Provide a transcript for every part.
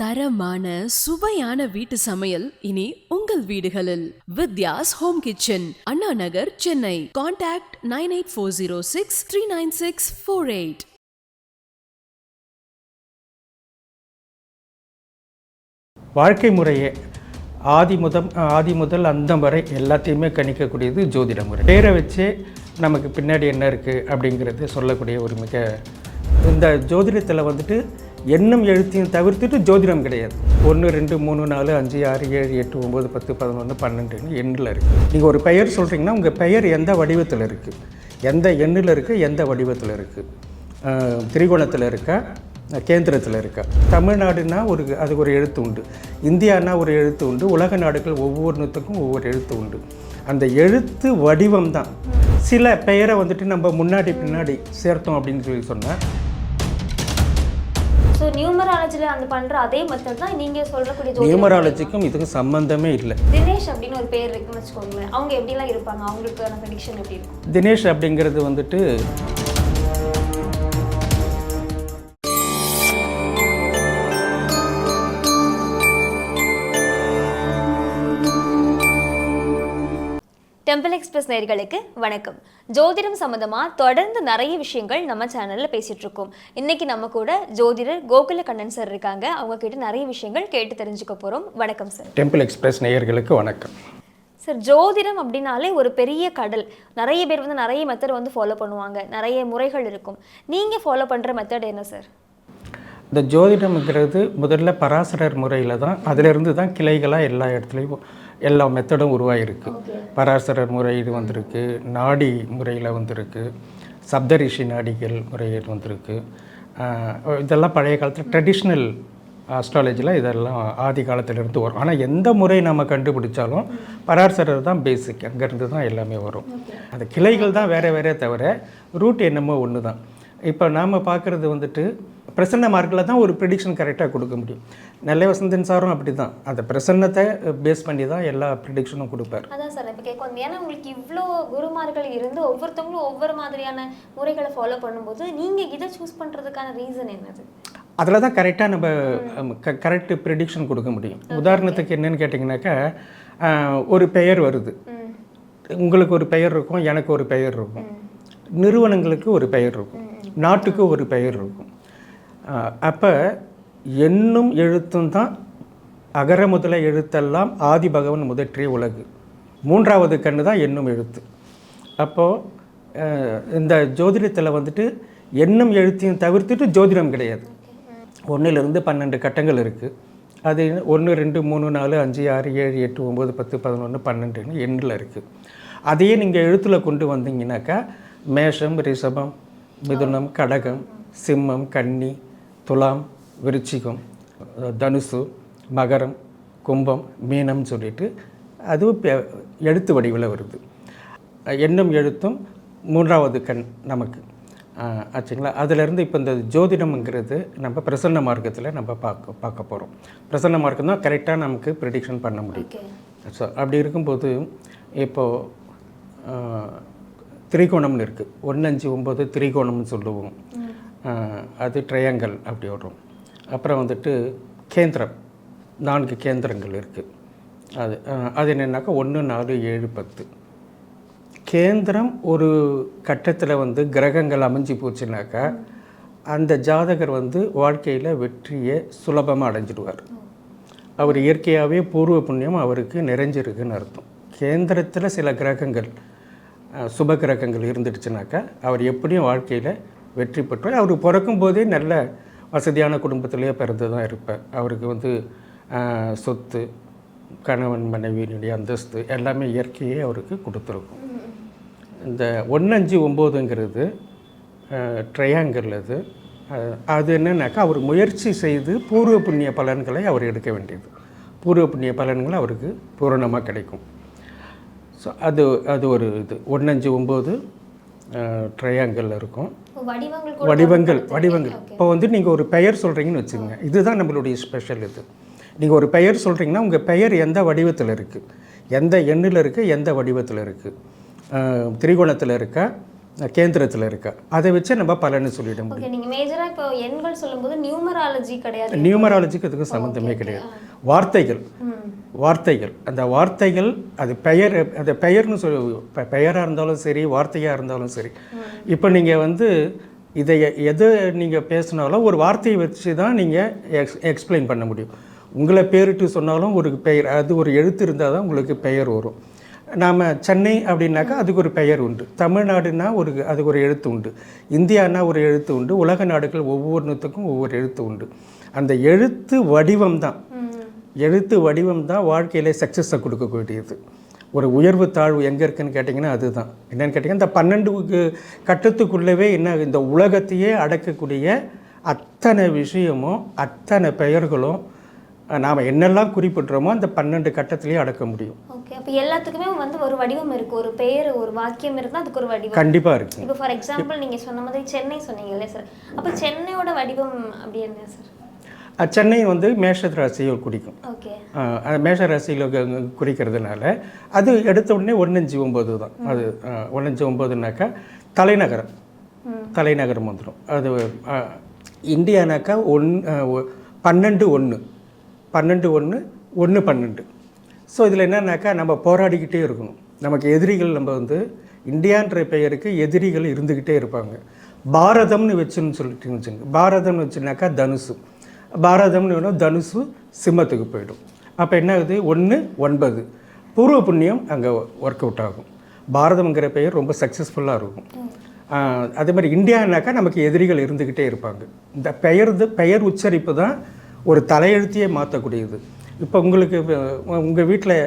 தரமான சுவையான வீட்டு சமையல் இனி உங்கள் வீடுகளில். Vidya's home kitchen Anna Nagar Chennai. Contact nine eight four zero six three nine six four eight. வாழ்க்கை முறையே. ஆதி முதம் ஆதி முதல் அந்தம் வரை எல்லாத்தையுமே கணிக்கக்கூடியது ஜோதிட முறை. பேரை வச்சு நமக்கு பின்னாடி என்ன இருக்குது அப்படிங்கிறது சொல்லக்கூடிய ஒரு மிக இந்த ஜோதிடத்தில் வந்துட்டு எண்ணம் எழுத்தையும் தவிர்த்துட்டு ஜோதிடம் கிடையாது. ஒன்று ரெண்டு மூணு நாலு அஞ்சு ஆறு ஏழு எட்டு ஒம்பது பத்து பதினொன்று பன்னெண்டுன்னு எண்ணில் இருக்குது நீங்கள் ஒரு பெயர் சொல்கிறீங்கன்னா உங்கள் பெயர் எந்த வடிவத்தில் இருக்குது எந்த எண்ணில் இருக்குது எந்த வடிவத்தில் இருக்குது திரிகோணத்தில் இருக்கா? கேந்திரத்தில் இருக்கா? தமிழ்நாடுனா ஒரு அதுக்கு ஒரு எழுத்து உண்டு. இந்தியானா ஒரு எழுத்து உண்டு. உலக நாடுகள் ஒவ்வொன்றுத்துக்கும் ஒவ்வொரு எழுத்து உண்டு. அந்த எழுத்து வடிவம் தான். சில பெயரை வந்துட்டு நம்ம முன்னாடி பின்னாடி சேர்த்தோம் அப்படின்னு சொல்லி சொன்னால் ஸோ நியூமராலஜியில் அந்த பண்ணுற அதே மெத்தட் தான் நீங்கள் சொல்லக்கூடிய நியூமராலஜிக்கும் இதுக்கும் சம்பந்தமே இல்லை. தினேஷ் அப்படின்னு ஒரு பேர் இருக்குன்னு வச்சுக்கோங்களேன். அவங்க எப்படிலாம் இருப்பாங்க? அவங்களுக்கான ப்ரெடிக்ஷன் எப்படி இருக்கும்? தினேஷ் அப்படிங்கிறது வந்துட்டு டெம்பிள் எக்ஸ்பிரஸ் நேயர்களுக்கு வணக்கம். ஜோதிடம் சம்மந்தமாக தொடர்ந்து நிறைய விஷயங்கள் நம்ம சேனலில் பேசிட்டு இருக்கோம். இன்னைக்கு நம்ம கூட ஜோதிடர் கோகுல கண்ணன் சார் இருக்காங்க. அவங்க கிட்ட நிறைய விஷயங்கள் கேட்டு தெரிஞ்சுக்க போகிறோம் வணக்கம் சார் டெம்பிள் எக்ஸ்பிரஸ் நேயர்களுக்கு வணக்கம். சார் ஜோதிடம் அப்படின்னாலே ஒரு பெரிய கடல். நிறைய பேர் வந்து நிறைய மெத்தட் வந்து ஃபாலோ பண்ணுவாங்க. நிறைய முறைகள் இருக்கும். நீங்கள் ஃபாலோ பண்ணுற மெத்தட் என்ன சார் இந்த ஜோதிடம்ங்கிறது முதல்ல பராசரர் முறையில் தான் அதிலிருந்து தான் கிளைகளாக எல்லா இடத்துலையும் எல்லா மெத்தடும் உருவாகிருக்கு பராசரர் முறை இது வந்திருக்கு. நாடி முறையில் வந்திருக்கு. சப்தரிஷி நாடிகள் முறையில் வந்திருக்கு. இதெல்லாம் பழைய காலத்தில் ட்ரெடிஷ்னல் ஆஸ்ட்ராலஜியில் இதெல்லாம் ஆதி காலத்திலிருந்து வரும். ஆனால் எந்த முறை நம்ம கண்டுபிடிச்சாலும் பராசரர் தான் பேசிக் அங்கேருந்து தான் எல்லாமே வரும். அந்த கிளைகள் தான் வேறு வேறே தவிர ரூட் என்னமோ ஒன்று தான் இப்போ நாம் பார்க்குறது வந்துட்டு பிரசன்ன மார்க்கில் தான் ஒரு ப்ரிடிக்ஷன் கரெக்டாக கொடுக்க முடியும். நெல்லை வசந்தன் சாரும் அப்படி தான் அந்த பிரசன்னத்தை பேஸ் பண்ணி தான் எல்லா ப்ரிடிக்ஷனும் கொடுப்பார். அதான் சார் இப்போ கேட்க வந்து ஏன்னா உங்களுக்கு இவ்வளோ குருமார்கள் இருந்து ஒவ்வொருத்தவங்களும் ஒவ்வொரு மாதிரியான முறைகளை ஃபாலோ பண்ணும்போது நீங்கள் இதை சூஸ் பண்ணுறதுக்கான ரீசன் என்னது? அதில் தான் கரெக்டாக நம்ம க கரெக்ட் ப்ரிடிக்ஷன் கொடுக்க முடியும். உதாரணத்துக்கு என்னன்னு கேட்டிங்கனாக்கா ஒரு பெயர் வருது. உங்களுக்கு ஒரு பெயர் இருக்கும் எனக்கு ஒரு பெயர் இருக்கும். நிறுவனங்களுக்கு ஒரு பெயர் இருக்கும். நாட்டுக்கு ஒரு பெயர் இருக்கும். அப்போ என்னும் எழுத்தும் தான் அகர முதல எழுத்தெல்லாம் ஆதி பகவன் முதற்றிய உலகு. மூன்றாவது கண்ணு தான் என்னும் எழுத்து. அப்போது இந்த ஜோதிடத்தில் வந்துட்டு என்னும் எழுத்தையும் தவிர்த்துட்டு ஜோதிடம் கிடையாது. ஒன்றிலிருந்து பன்னெண்டு கட்டங்கள் இருக்குது அது ஒன்று ரெண்டு மூணு நாலு அஞ்சு ஆறு ஏழு எட்டு ஒம்பது பத்து பதினொன்று பன்னெண்டுன்னு எண்ணில் இருக்குது அதையே நீங்கள் எழுத்தில் கொண்டு வந்தீங்கன்னாக்கா மேஷம் ரிஷபம் மிதுனம் கடகம் சிம்மம் கன்னி துலாம் விருச்சிகம் தனுசு மகரம் கும்பம் மீனம் சொல்லிட்டு அதுவும் எழுத்து வடிவில் வருது. எண்ணும் எழுத்தும் மூன்றாவது கண் நமக்கு. ஆச்சுங்களா? அதிலேருந்து இப்போ இந்த ஜோதிடம்ங்கிறது நம்ம பிரசன்ன மார்க்கத்தில் நம்ம பார்க்க பார்க்க போகிறோம் பிரசன்ன மார்க்கம் தான் கரெக்டாக நமக்கு ப்ரிடிக்ஷன் பண்ண முடியும். ஸோ அப்படி இருக்கும்போது இப்போது திரிகோணம்னு இருக்குது ஒன்று அஞ்சு ஒம்பது திரிகோணம்னு சொல்லுவோம். அது ட்ரையாங்கல் அப்படி வரும் அப்புறம் வந்துட்டு கேந்திரம். நான்கு கேந்திரங்கள் இருக்குது அது அது என்னென்னாக்கா ஒன்று நாலு ஏழு பத்து. கேந்திரம் ஒரு கட்டத்தில் வந்து கிரகங்கள் அமைஞ்சு போச்சுனாக்கா அந்த ஜாதகர் வந்து வாழ்க்கையில் வெற்றியை சுலபமாக அடைஞ்சிடுவார். அவர் இயற்கையாகவே பூர்வ புண்ணியம் அவருக்கு நிறைஞ்சிருக்குன்னு அர்த்தம். கேந்திரத்தில் சில கிரகங்கள் சுபகிரகங்கள் சுப கிரகங்கள் இருந்துடுச்சுனாக்கா அவர் எப்படியும் வாழ்க்கையில் வெற்றி பெற்றார். அவர் பிறக்கும் போதே நல்ல வசதியான குடும்பத்திலேயே பிறந்து தான் இருப்பார். அவருக்கு வந்து சொத்து கணவன் மனைவியினுடைய அந்தஸ்து எல்லாமே இயற்கையே அவருக்கு கொடுத்துருக்கும். இந்த ஒன்று அஞ்சு ஒம்போதுங்கிறது ட்ரையாங்கிள் அது. அது என்னன்னாக்கா அவர் முயற்சி செய்து பூர்வ புண்ணிய பலன்களை அவர் எடுக்க வேண்டியது. பூர்வ புண்ணிய பலன்கள் அவருக்கு பூரணமாக கிடைக்கும். ஸோ அது அது ஒரு இது. ஒன்று அஞ்சு ஒம்பது ட்ரையாங்கிள் இருக்கும். வடிவங்கள் வடிவங்கள் இப்போ வந்து நீங்கள் ஒரு பெயர் சொல்கிறீங்கன்னு வச்சுக்கோங்க. இதுதான் நம்மளுடைய ஸ்பெஷல் இது. நீங்கள் ஒரு பெயர் சொல்கிறீங்கன்னா உங்கள் பெயர் எந்த வடிவத்தில் இருக்குது எந்த எண்ணில் இருக்குது எந்த வடிவத்தில் இருக்குது திரிகோணத்தில் இருக்கா? கேந்திரத்தில் இருக்கா அதை வச்சு நம்ம பலன்னு சொல்லிட முடியும். ஓகே நீங்க மேஜரா இப்போ எண்கள் சொல்லும்போது நியூமராலஜி கிடையாது. நியூமராலஜிக்கு அதுக்கும் சம்மந்தமே கிடையாது. வார்த்தைகள். வார்த்தைகள். அந்த வார்த்தைகள் அது பெயர் அது பெயர்னு சொல் பெ- பெயரா இருந்தாலும் சரி வார்த்தையாக இருந்தாலும் சரி. இப்போ நீங்கள் வந்து இதை எது நீங்கள் பேசினாலும் ஒரு வார்த்தையை வச்சு தான் நீங்கள் எக்ஸ் எக்ஸ்பிளைன் பண்ண முடியும். உங்களை பேரிட்டு சொன்னாலும் ஒரு பெயர் அது ஒரு எழுத்து இருந்தால் தான் உங்களுக்கு பெயர் வரும். நாம் சென்னை அப்படின்னாக்கா அதுக்கு ஒரு பெயர் உண்டு. தமிழ்நாடுனா ஒரு அதுக்கு ஒரு எழுத்து உண்டு. இந்தியானா ஒரு எழுத்து உண்டு. உலக நாடுகள் ஒவ்வொன்றுத்துக்கும் ஒவ்வொரு எழுத்து உண்டு. அந்த எழுத்து வடிவம் தான். எழுத்து வடிவம் தான் வாழ்க்கையில் சக்ஸஸை கொடுக்கக்கூடியது ஒரு உயர்வு தாழ்வு எங்கே இருக்குன்னு கேட்டிங்கன்னா அதுதான். என்னன்னு கேட்டிங்கன்னா இந்த பன்னெண்டு கட்டத்துக்குள்ளவே என்ன இந்த உலகத்தையே அடக்கக்கூடிய அத்தனை விஷயமும் அத்தனை பெயர்களும் நாம் என்னெல்லாம் குறிப்பிட்றோமோ அந்த பன்னெண்டு கட்டத்திலேயே அடக்க முடியும். அப்போ எல்லாத்துக்குமே வந்து ஒரு வடிவம் இருக்கு. ஒரு பெயர் ஒரு வாக்கியம் இருந்தால் அதுக்கு ஒரு வடிவம். கண்டிப்பாக இருக்குங்க இப்போ ஃபார் எக்ஸாம்பிள் நீங்க சொன்ன மாதிரி சென்னை சொன்னீங்க இல்லையா சார் அப்போ சென்னையோட வடிவம் அப்படி என்ன சார் சென்னை வந்து மேஷ ராசியை குறிக்கும். மேஷ ராசியில் குறிக்கிறதுனால அது எடுத்த உடனே ஒன்னஞ்சு ஒம்பது தான். அது அஹ், ஒன்னஞ்சு ஒம்பதுனாக்கா தலைநகரம். தலைநகரம் வந்துடும் அது இந்தியானாக்கா ஒன் பன்னெண்டு ஒன்று பன்னெண்டு ஒன்று ஒன்று பன்னெண்டு. ஸோ இதில் என்னன்னாக்கா நம்ம போராடிக்கிட்டே இருக்கணும். நமக்கு எதிரிகள் நம்ம வந்து இந்தியான்ற பெயருக்கு எதிரிகள் இருந்துக்கிட்டே இருப்பாங்க. பாரதம்னு வச்சுன்னு சொல்லிட்டு வச்சுங்க. பாரதம்னு வச்சுனாக்கா தனுசு. பாரதம்னு வேணும் தனுசு சிம்மத்துக்கு போயிடும். அப்போ என்ன ஆகுது ஒன்று ஒன்பது. பூர்வ புண்ணியம் அங்கே ஒர்க் அவுட் ஆகும். பாரதம்ங்கிற பெயர் ரொம்ப சக்ஸஸ்ஃபுல்லாக இருக்கும். அதே மாதிரி இந்தியானாக்கா நமக்கு எதிரிகள் இருந்துக்கிட்டே இருப்பாங்க. இந்த பெயர் பெயர் உச்சரிப்பு தான் ஒரு தலையெழுத்தையே மாற்றக்கூடியது இப்போ உங்களுக்கு உங்கள் வீட்டில்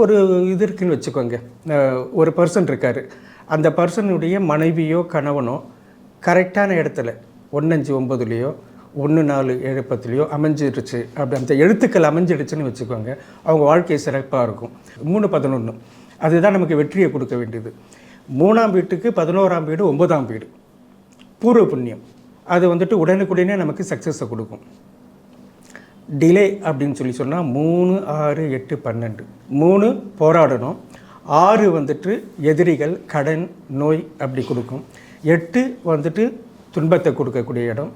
ஒரு இது இருக்குன்னு வச்சுக்கோங்க. ஒரு பர்சன் இருக்கார். அந்த பர்சனுடைய மனைவியோ கணவனோ கரெக்டான இடத்துல ஒன்னஞ்சு ஒம்பதுலேயோ ஒன்று நாலு ஏழு பத்துலேயோ அமைஞ்சிருச்சு. அப்படி அந்த எழுத்துக்கள் அமைஞ்சிடுச்சுன்னு வச்சுக்கோங்க அவங்க வாழ்க்கை சிறப்பாக இருக்கும். மூணு பதினொன்று அதுதான் நமக்கு வெற்றியை கொடுக்க வேண்டியது. மூணாம் வீட்டுக்கு பதினோராம் வீடு ஒன்பதாம் வீடு. பூர்வ புண்ணியம். அது வந்துட்டு உடனுக்குடனே நமக்கு சக்ஸஸை கொடுக்கும். டிலே அப்படின்னு சொல்லி சொன்னால் மூணு ஆறு எட்டு பன்னெண்டு. மூணு போராடணும். ஆறு வந்துட்டு எதிரிகள் கடன் நோய் அப்படி கொடுக்கும். எட்டு வந்துட்டு துன்பத்தை கொடுக்கக்கூடிய இடம்.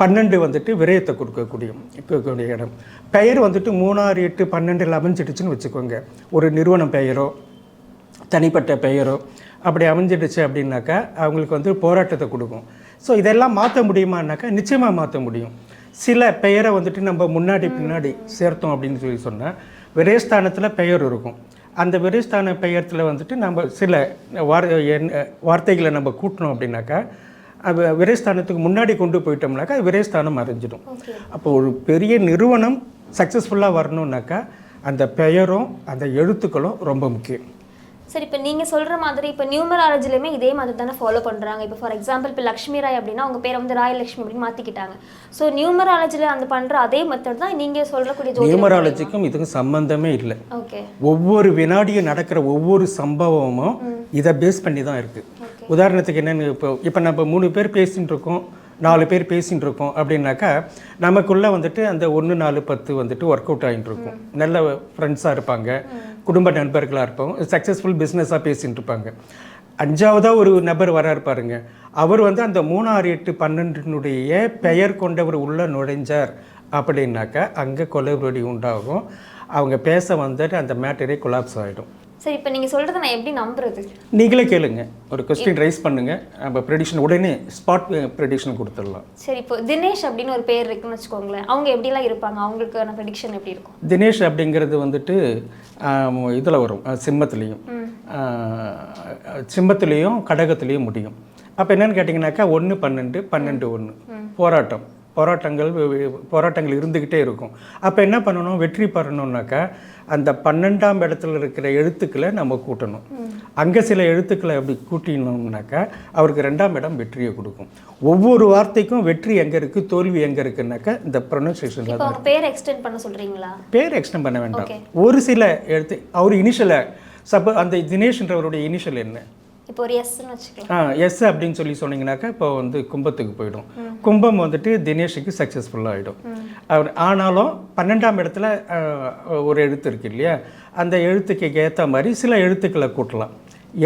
பன்னெண்டு வந்துட்டு விரயத்தை கொடுக்கக்கூடிய கொடுக்கக்கூடிய இடம். பெயர் வந்துட்டு மூணாறு எட்டு பன்னெண்டில் அமைஞ்சிடுச்சுன்னு வச்சுக்கோங்க. ஒரு நிறுவனம் பெயரோ தனிப்பட்ட பெயரோ அப்படி அமைஞ்சிடுச்சு அப்படின்னாக்கா அவங்களுக்கு வந்து போராட்டத்தை கொடுக்கும். ஸோ இதெல்லாம் மாற்ற முடியுமானாக்கா நிச்சயமாக மாற்ற முடியும். சில பெயரை வந்துட்டு நம்ம முன்னாடி பின்னாடி சேர்த்தோம் அப்படின்னு சொல்லி சொன்னால் விரயஸ்தானத்தில் பெயர் இருக்கும். அந்த விரயஸ்தான பெயரத்தில் வந்துட்டு நம்ம சில வார் வார்த்தைகளை நம்ம கூட்டினோம் அப்படின்னாக்கா அது விரயஸ்தானத்துக்கு முன்னாடி கொண்டு போயிட்டோம்னாக்கா அது விரயஸ்தானம் மறைஞ்சிடும் அப்போ ஒரு பெரிய நிறுவனம் சக்ஸஸ்ஃபுல்லாக வரணும்னாக்கா அந்த பெயரும் அந்த எழுத்துக்களும் ரொம்ப முக்கியம். சரி இப்போ நீங்க சொல்ற மாதிரி இப்போ நியூமராலஜிலையுமே இதே மாதிரி தானே ஃபாலோ பண்றாங்க. இப்போ ஃபார் எக்ஸாம்பிள் இப்போ லக்ஷ்மி ராய் அப்படின்னா அவங்க பேரை வந்து ராயலட்சுமி அப்படின்னு மாத்திக்கிட்டாங்க. ஸோ நியூமராலஜில அந்த பண்ற அதே மெத்தட் தான் நீங்க சொல்லக்கூடிய ஜோதிடம் நியூமராலஜிக்கும் இதுக்கும் சம்பந்தமே இல்லை. ஓகே ஒவ்வொரு வினாடியும் நடக்கிற ஒவ்வொரு சம்பவமும் இதை பேஸ் பண்ணி தான் இருக்குது உதாரணத்துக்கு என்னென்னு இப்போ இப்போ நம்ம மூணு பேர் பேசின்னு இருக்கோம். நாலு பேர் பேசின்னு இருக்கோம் அப்படின்னாக்கா நமக்குள்ளே வந்துட்டு அந்த ஒன்று நாலு பத்து வந்துட்டு ஒர்க் அவுட் ஆகிட்டு இருக்கும் நல்ல ஃப்ரெண்ட்ஸாக இருப்பாங்க குடும்ப நண்பர்களாக இருப்போம் சக்ஸஸ்ஃபுல் பிஸ்னஸாக பேசின்னு இருப்பாங்க அஞ்சாவதாக ஒரு நபர் வராரு பாருங்க அவர் வந்து அந்த மூணாறு எட்டு பன்னெண்டினுடைய பெயர் கொண்டவர் உள்ள நுழைஞ்சார் அப்படின்னாக்கா அங்கே கொலைவடி உண்டாகும். அவங்க பேச வந்துட்டு அந்த மேட்டரே கொலாப்ஸ் ஆகிடும் சரி இப்போ நீங்க சொல்றதை நான் எப்படி நம்புறது? நீங்களே கேளுங்க. ஒரு கொஸ்டின் ரைஸ் பண்ணுங்க. நம்ம ப்ரெடிஷன் உடனே ஸ்பாட் ப்ரெடிஷன் கொடுத்துடலாம். சரி இப்போ தினேஷ் அப்படின்னு ஒரு பேர் இருக்குன்னு வச்சுக்கோங்களேன். அவங்க எப்படிலாம் இருப்பாங்க? அவங்களுக்கான ப்ரெடிக்ஷன் எப்படி இருக்கும்? தினேஷ் அப்படிங்கிறது வந்துட்டு இதில் வரும். சிம்மத்துலேயும். சிம்மத்துலேயும் கடகத்துலேயும் முடியும். அப்போ என்னன்னு கேட்டிங்கனாக்கா ஒன்று பன்னெண்டு பன்னெண்டு ஒன்று போராட்டம். போராட்டங்கள் போராட்டங்கள் இருந்துக்கிட்டே இருக்கும். அப்போ என்ன பண்ணணும்? வெற்றி பெறணும்னாக்கா அந்த பன்னெண்டாம் இடத்துல இருக்கிற எழுத்துக்களை நம்ம கூட்டணும். அங்கே சில எழுத்துக்களை அப்படி கூட்டினோம்னாக்கா அவருக்கு ரெண்டாம் இடம் வெற்றியை கொடுக்கும். ஒவ்வொரு வார்த்தைக்கும் வெற்றி எங்கே இருக்குது தோல்வி எங்கே இருக்குன்னாக்கா இந்த ப்ரொனன்சியேஷனில் அவங்க பேர் எக்ஸ்டெண்ட் பண்ண சொல்றீங்களா? பேர் எக்ஸ்டெண்ட் பண்ண வேண்டாம். ஒரு சில எழுத்து அவர் இனிஷியலை சப்போ அந்த தினேஷ்ன்றவருடைய இனிஷியல் என்ன? இப்போ ஒரு எஸ்ன்னு வச்சுக்கலாம். ஆ எஸ் அப்படின்னு சொல்லி சொன்னீங்கன்னாக்கா இப்போ வந்து கும்பத்துக்கு போயிடும். கும்பம் வந்துட்டு தினேஷுக்கு சக்ஸஸ்ஃபுல்லாக ஆகிடும் அவர் ஆனாலும் பன்னெண்டாம் இடத்துல ஒரு எழுத்து இருக்கு இல்லையா? அந்த எழுத்துக்கு ஏற்ற மாதிரி சில எழுத்துக்களை கூட்டலாம்.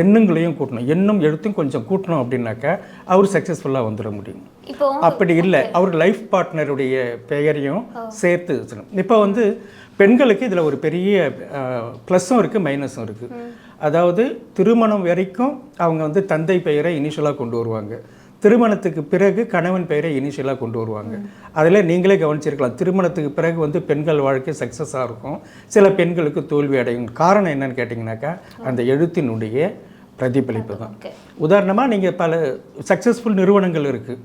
எண்ணுங்களையும் கூட்டணும். எண்ணும் எழுத்தும் கொஞ்சம் கூட்டணும் அப்படின்னாக்கா அவர் சக்ஸஸ்ஃபுல்லாக வந்துட முடியும். அப்படி இல்லை. அவர் லைஃப் பார்ட்னருடைய பெயரையும் சேர்த்து இப்போ வந்து பெண்களுக்கு இதில் ஒரு பெரிய ப்ளஸ்ஸும் இருக்குது மைனஸும் இருக்குது அதாவது திருமணம் வரைக்கும் அவங்க வந்து தந்தை பெயரை இனிஷியலாக கொண்டு வருவாங்க. திருமணத்துக்கு பிறகு கணவன் பெயரை இனிஷியலாக கொண்டு வருவாங்க. அதில் நீங்களே கவனிச்சிருக்கலாம். திருமணத்துக்கு பிறகு வந்து பெண்கள் வாழ்க்கை சக்ஸஸாக இருக்கும். சில பெண்களுக்கு தோல்வி அடையும். காரணம் என்னன்னு கேட்டிங்கனாக்கா அந்த எழுத்தினுடைய பிரதிபலிப்பு தான். உதாரணமாக நீங்கள் பல சக்ஸஸ்ஃபுல் நிறுவனங்கள் இருக்குது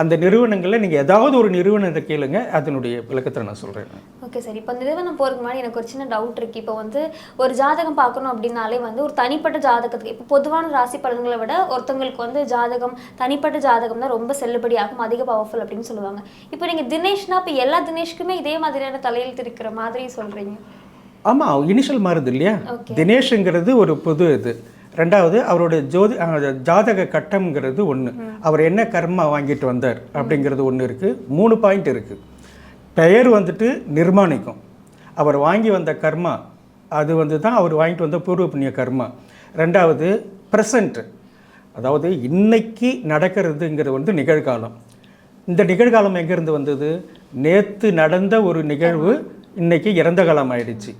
அந்த நிறுவனங்களில் நீங்கள் ஏதாவது ஒரு நிறுவனத்தை கேளுங்க அதனுடைய விளக்கத்தை நான் சொல்கிறேன் ஓகே சார் இப்போ நிறுவனம் போகிறதுக்கு முன்னாடி எனக்கு ஒரு சின்ன டவுட் இருக்கு. இப்போ வந்து ஒரு ஜாதகம் பார்க்கணும் அப்படின்னாலே வந்து ஒரு தனிப்பட்ட ஜாதகத்துக்கு இப்போ பொதுவான ராசி பலன்களை விட ஒருத்தவங்களுக்கு வந்து ஜாதகம் தனிப்பட்ட ஜாதகம் தான் ரொம்ப செல்லுபடியாகும் அதிக பவர்ஃபுல் அப்படின்னு சொல்லுவாங்க. இப்போ நீங்கள் தினேஷ்னா இப்போ எல்லா தினேஷ்க்குமே இதே மாதிரியான தலையெழுத்து இருக்கிற மாதிரி சொல்கிறீங்க ஆமாம் இனிஷியல் மாறுது இல்லையா. தினேஷுங்கிறது ஒரு புது இது. ரெண்டாவது அவருடைய ஜோதி ஜாதக கட்டம்ங்கிறது ஒன்று அவர் என்ன கர்மா வாங்கிட்டு வந்தார் அப்படிங்கிறது ஒன்று இருக்குது மூணு பாயிண்ட் இருக்குது பெயர் வந்துட்டு நிர்மாணிக்கும். அவர் வாங்கி வந்த கர்மா அது வந்து தான் அவர் வாங்கிட்டு வந்த பூர்வ புண்ணிய கர்மா. ரெண்டாவது ப்ரெசண்ட் அதாவது இன்னைக்கு நடக்கிறதுங்கிறது வந்து நிகழ்காலம். இந்த நிகழ்காலம் எங்கேருந்து வந்தது? நேற்று நடந்த ஒரு நிகழ்வு இன்னைக்கு இறந்த காலம் ஆயிடுச்சு.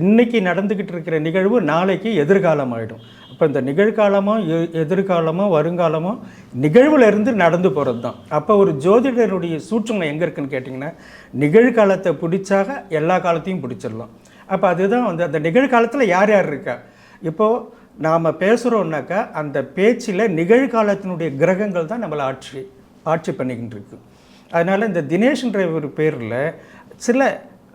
இன்னைக்கு நடந்துக்கிட்டு இருக்கிற நிகழ்வு நாளைக்கு எதிர்காலம் ஆயிடும். அப்போ இந்த நிகழ்காலமோ எ- எதிர்காலமோ வருங்காலமோ நிகழ்வுல இருந்து நடந்து போகிறது தான் அப்போ ஒரு ஜோதிடருடைய சூட்சம் எங்கே இருக்குன்னு கேட்டிங்கன்னா நிகழ்காலத்தை பிடிச்சாக எல்லா காலத்தையும் பிடிச்சிடலாம். அப்போ அதுதான் வந்து அந்த நிகழ்காலத்தில் யார் யார் இருக்கா? இப்போது நாம் பேசுகிறோம்னாக்கா அந்த பேச்சில் நிகழ்காலத்தினுடைய கிரகங்கள் தான் நம்மளை ஆட்சி ஆட்சி பண்ணிக்கிட்டு இருக்கு. அதனால் இந்த தினேஷ்ன்ற ஒரு பேரில் சில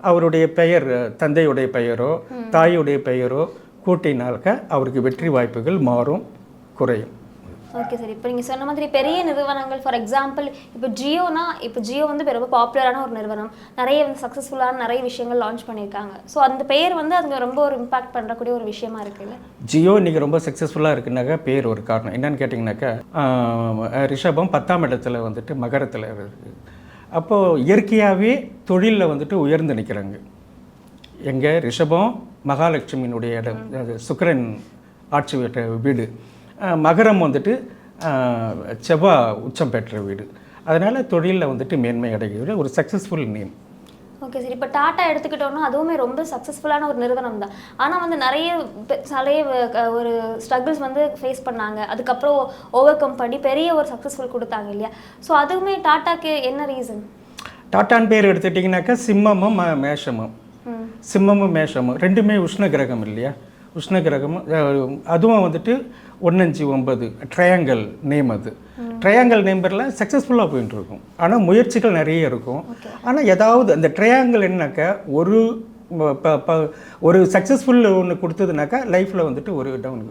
அவருடைய பெயர் தந்தையுடைய பெயரோ தாயுடைய பெயரோ கூட்டினால்க அவருக்கு வெற்றி வாய்ப்புகள் மாறும் குறையும். ஓகே சார் இப்போ நீங்கள் சொன்ன மாதிரி பெரிய நிறுவனங்கள் ஃபார் எக்ஸாம்பிள் இப்போ ஜியோனா இப்போ ஜியோ வந்து ரொம்ப பாப்புலரான ஒரு நிறுவனம். நிறைய வந்து சக்ஸஸ்ஃபுல்லான நிறைய விஷயங்கள் லான்ச் பண்ணியிருக்காங்க. ஸோ அந்த பெயர் வந்து அது ரொம்ப ஒரு இம்பாக்ட் பண்ணக்கூடிய ஒரு விஷயமா இருக்குல்ல ஜியோ இன்றைக்கி ரொம்ப சக்ஸஸ்ஃபுல்லாக இருக்குனாக்கா பேர் ஒரு காரணம். என்னன்னு கேட்டிங்கனாக்கா ரிஷபம் பத்தாம் இடத்துல வந்துட்டு மகரத்தில் இருக்குது அப்போது இயற்கையாகவே தொழிலில் வந்துட்டு உயர்ந்து நிற்கிறாங்க எங்கே? ரிஷபம் மகாலட்சுமியினுடைய இடம். சுக்கிரன் ஆட்சி பெற்ற வீடு. மகரம் வந்துட்டு ஆஹ், செவ்வாய் உச்சம் பெற்ற வீடு. அதனால் தொழிலில் வந்துட்டு மேன்மை அடைகிற ஒரு சக்ஸஸ்ஃபுல் நேம் ஓகே சார். இப்போ டாட்டா எடுத்துக்கிட்டோம்னா அதுவுமே ரொம்ப சக்ஸஸ்ஃபுல்லான ஒரு நிறுவனம் தான். ஆனால் வந்து நிறைய நிறைய ஒரு ஸ்ட்ரகிள்ஸ் வந்து ஃபேஸ் பண்ணாங்க. அதுக்கப்புறம் ஓவர் கம் பண்ணி பெரிய ஒரு சக்ஸஸ்ஃபுல் கொடுத்தாங்க இல்லையா? ஸோ அதுவுமே டாட்டாக்கு என்ன ரீசன் டாட்டான் பேர் எடுத்துட்டிங்கனாக்கா சிம்மமும் மேஷமும். சிம்மமும் மேஷமும் ரெண்டுமே உஷ்ண கிரகம் இல்லையா? உஷ்ண கிரகம் அதுவும் வந்துட்டு ஒன்னஞ்சு ஒன்பது ட்ரையாங்கல் நேம் அது. ட்ரையாங்கல் நேம்பரில் சக்ஸஸ்ஃபுல்லாக போயிட்டு இருக்கும் ஆனால் முயற்சிகள் நிறைய இருக்கும். ஆனால் ஏதாவது அந்த ட்ரையாங்கல் என்னன்னாக்கா ஒரு ஒரு சக்ஸஸ்ஃபுல் ஒன்று கொடுத்ததுனாக்கா லைஃப்பில் வந்துட்டு ஒரு டவுன்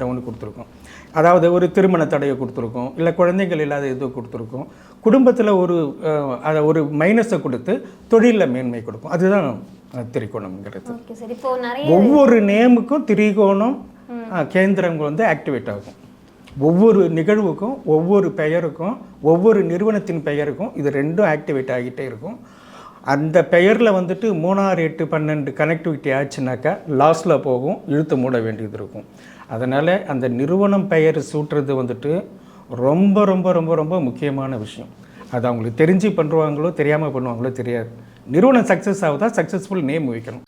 டவுன் கொடுத்துருக்கும். அதாவது ஒரு திருமண தடையை கொடுத்துருக்கோம். இல்லை குழந்தைகள் இல்லாத இது கொடுத்துருக்கோம். குடும்பத்தில் ஒரு அதை ஒரு மைனஸை கொடுத்து தொழிலில் மேன்மை கொடுக்கும். அதுதான் திரிகோணம்ங்கிறது. ஒவ்வொரு நேமுக்கும் திரிகோணம் கேந்திரங்கள் வந்து ஆக்டிவேட் ஆகும். ஒவ்வொரு நிகழ்வுக்கும் ஒவ்வொரு பெயருக்கும் ஒவ்வொரு நிறுவனத்தின் பெயருக்கும் இது ரெண்டும் ஆக்டிவேட் ஆகிட்டே இருக்கும். அந்த பெயரில் வந்துட்டு மூணாறு எட்டு பன்னெண்டு கனெக்டிவிட்டி ஆச்சுனாக்கா லாஸில் போகும் இழுத்து மூட வேண்டியது இருக்கும். அதனால் அந்த நிறுவனம் பெயர் சூட்டுறது வந்துட்டு ரொம்ப ரொம்ப ரொம்ப ரொம்ப முக்கியமான விஷயம். அது அவங்களுக்கு தெரிஞ்சு பண்ணுவாங்களோ தெரியாமல் பண்ணுவாங்களோ தெரியாது. நிறுவனம் சக்ஸஸ் ஆகுதா சக்ஸஸ்ஃபுல் நேம் வைக்கணும்.